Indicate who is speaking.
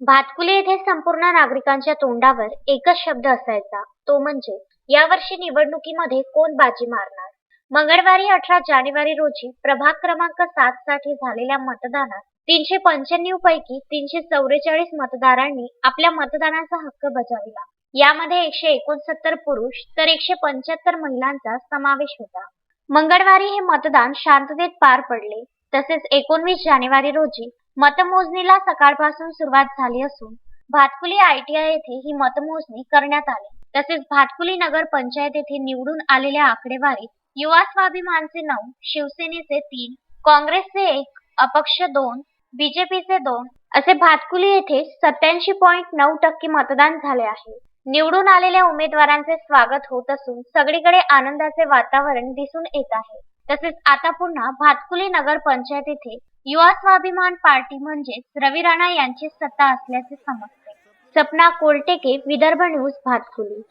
Speaker 1: भातकुले येथे संपूर्ण नागरिकांच्या तोंडावर एकच शब्द असायचा. तो म्हणजे यावर्षी निवडणुकीमध्ये कोण बाजी मारणार? मंगळवारी अठरा जानेवारी रोजी प्रभाग क्रमांक सात साठी झालेल्या मतदानात तीनशे पंच्याण्णव पैकी तीनशे चौवेचाळीस मतदारांनी आपल्या मतदानाचा हक्क बजावला. यामध्ये एकशे एकोणसत्तर पुरुष तर एकशे पंच्याहत्तर महिलांचा समावेश होता. मंगळवारी हे मतदान शांततेत पार पडले. तसेच एकोणवीस जानेवारी रोजी मतमोजणीला सकाळपासून सुरुवात झाली असून भातकुली आयटीआय येथे ही मतमोजणी करण्यात आली. तसेच भातकुली नगर पंचायत येथे निवडून आलेल्या आकडेवारीत युवा स्वाभिमानचे नऊ शिवसेनेचे तीन काँग्रेसचे एक अपक्ष दोन बीजेपीचे दोन असे भातकुली येथे सत्याऐंशी पॉईंट नऊ टक्के मतदान झाले आहे. निवडून आलेल्या उमेदवारांचे स्वागत होत असून सगळीकडे आनंदाचे वातावरण दिसून येत आहे. तसेच आता पुन्हा भातकुली नगर पंचायत येथे युवा स्वाभिमान पार्टी म्हणजेच रवी राणा यांची सत्ता असल्याचे समजते. सपना कोलटेके विदर्भ न्यूज भातकुली